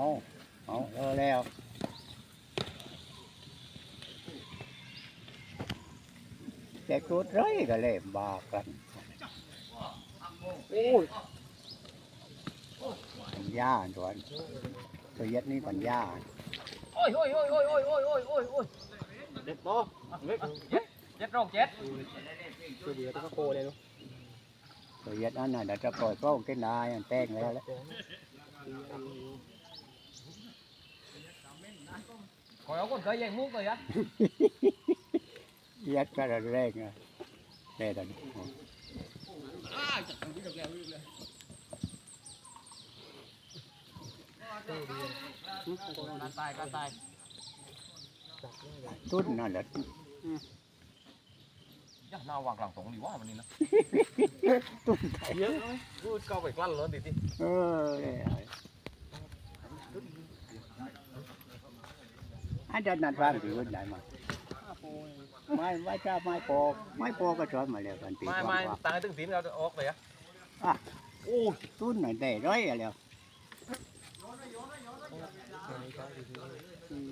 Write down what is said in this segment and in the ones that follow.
เอาเอาเออแล้วแต่กูไรก็เลยบากันโอ้ยปัญญาตัวนั้นตัวเย็ดนี่ปัญญาโอ้ยโอ้ยโอ้ยโอ้ยโอ้ยโอ้ยโอ้ยโอ้ยโอ้ยเด็ดบ่เล็กเจ็ดโรคเจ็ดตัวเดียวตัวก็โคเลยเนาะตัวเย็ดนั่นน่ะเดี๋ยวจะปล่อยเป้ากินนายแป้งแล้วแหละ Khỏi áo còn cây dành muốc rồi á. Dắt cái là lên à. Đây là. À, chặt không biết được leo được leo. Cá tai, cá tai. Tốt nó là. Ừ. ยาหน้าวางหลังสองดีว่าวันนี้นะตุ้มไทยเยอะเลยกูเข้าไปกลั้นร้อนดิที่เออ อันเดินนัดว่างถือว่าได้มาไม่ไม่จ้าไม่ปอกไม่ปอกก็ชอนมาแล้วกันปีไม่ว่าไม่ว่าตังให้ถึงสีเราจะออกเลยอะโอ้ตุ้นหน่อยได้ร้อยอะแล้ว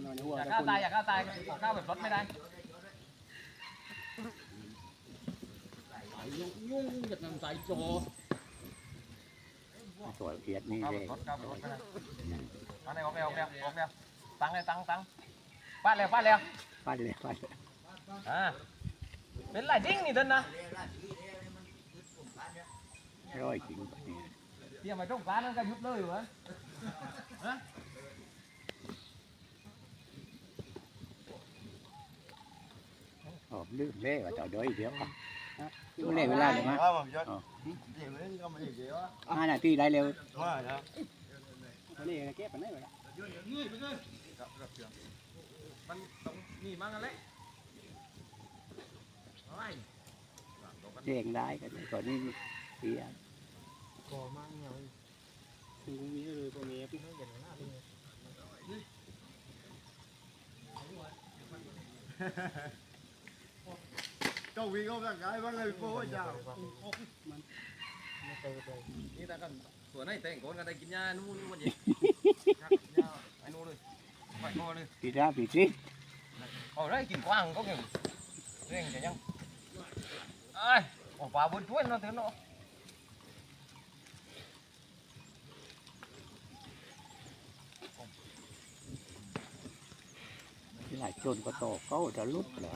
นอนหัวอยากตะฆ่ากุนตายอยากฆ่าตายฆ่าแบบรถไม่ได้ยุ่งจัดน้ำใจโจสวยเกียดนี่ฆ่าเลแบบยรถฆ่าแบบรถไม่ได้อันนี้ออกแล้วออกแล้วออกแล้วตังเลยตังตัง ฟาดแล้วฟาดแล้วฟันเลยฟันเลยอ่าเป็นไรจริงนี่เดินนะร้อยจริงปะเนี่ยเดี๋ยวมาตรงกลางนั่นก็ยุบเลยเหรอฮะอ๋อลืมเล่ว่าต่อด้วยเดี๋ยวอะดูเล่เวลาเลยมั้ย Vamos, yo. Nhiều đến không có gì gì đó. ห้านาทีได้เร็ว Đúng rồi đó. วันนี้แก้ปัญหาไปแล้ว มันตรงนี่มั้งกันเลยไอ้เจียงได้กันก่อนนี้เสียก่อมากเงาถึงมีเลยตัวเมียพี่เขาเห็นหน้าพี่ Câu vì không thằng gái bắt người phố chào. ไม่เคยเลยนี่แต่กันส่วนไหนแต่งก่อนกันได้กินยานู่นนี่วันนี้ Vịt ra vịt đi. Ở đây kìm quang có kìm. Riêng chả nhau. Ai, ở vào bốn chuối nó thế nó. Cái này trôn có tổ có ở đó lút rồi.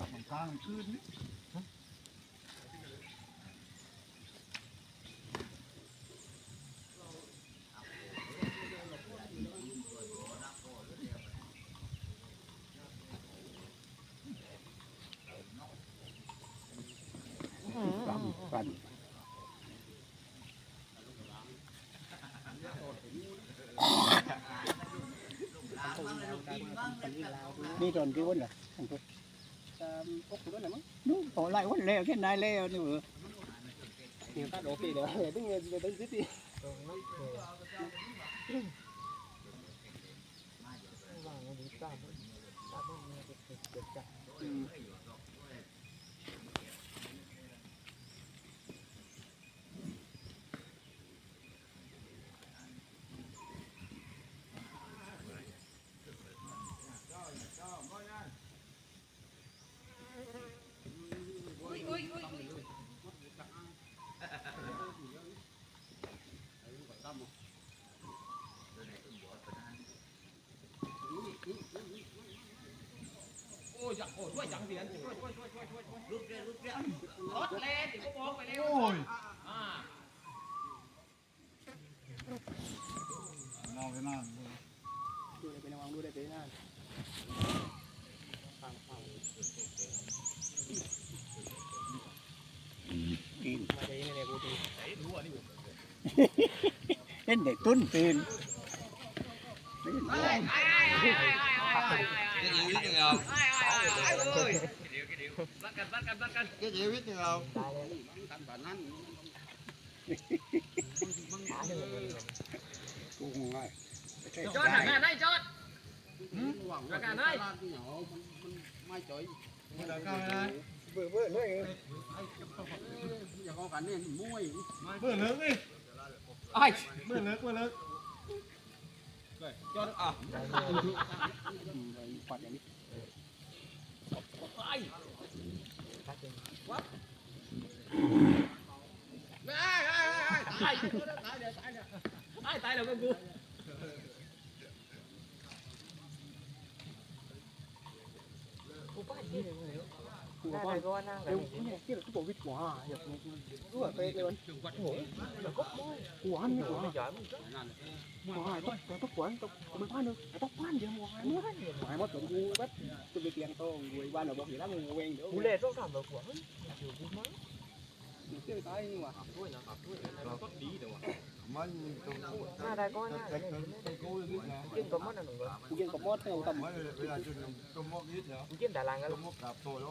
กันนี่ตอนกี่วันล่ะทั้นตัวสามพกวันละมั้งนู่นต่อไล่วันแล้วแค่นายแล้วนี่เหรอเดี๋ยวตัดออกไปเดี๋เดี๋ยวต้องเงินยวต้องซื้อตีอืม วยจังเสียนช่วยช่วยช่วยช่วยช่วยลุกเรียลุกเรียรถแล่นก็บอกไปแล้ว Ôi. อ่า Nào cái nào. ดูได้เป็นวังดูได้เป็นนั่นฟังฟังกินมาได้ยังไงกูดูเห็นเด็กตุ้นตื่นายเลยเดียวเดี๋ยวรักกันรักกันรักกันเกี่ยววิทย์นี่เราตันบ้านนั้นกูงงไงจอดหางานได้จอดหางานได้ไม่จ่อยไม่ได้ก้าวได้เบื่อเบื่อเลยอย่าเอากันเนี่ยมุ้ยเบื่อเลิกเลยไอ้เบื่อเลิกเบื่อเลิกจอดอะดอ่า พลาดเลยต้ องพลาดเดี๋ยวหัวนี่หัวหมดตัวกูแบบตัวไปเตียงโตกูบ้านเราบอกอยู่แล้วมึงเวงเดี๋ยว cú lệ xuống cầm được của hắn chiều cú mới เชื่อตายนี่หว่า đuôi nó cặp đuôi nó มันตรงนั้น à đây có nha cái này ต้องกู้ยึดนะ kiếm có mất là đừng có กูกินกับมดเนี่ยต่ำไม่เวลาจุดต้มมอกยึดเหรอ kiếm đà làng cái ต้มมอกกับโตร้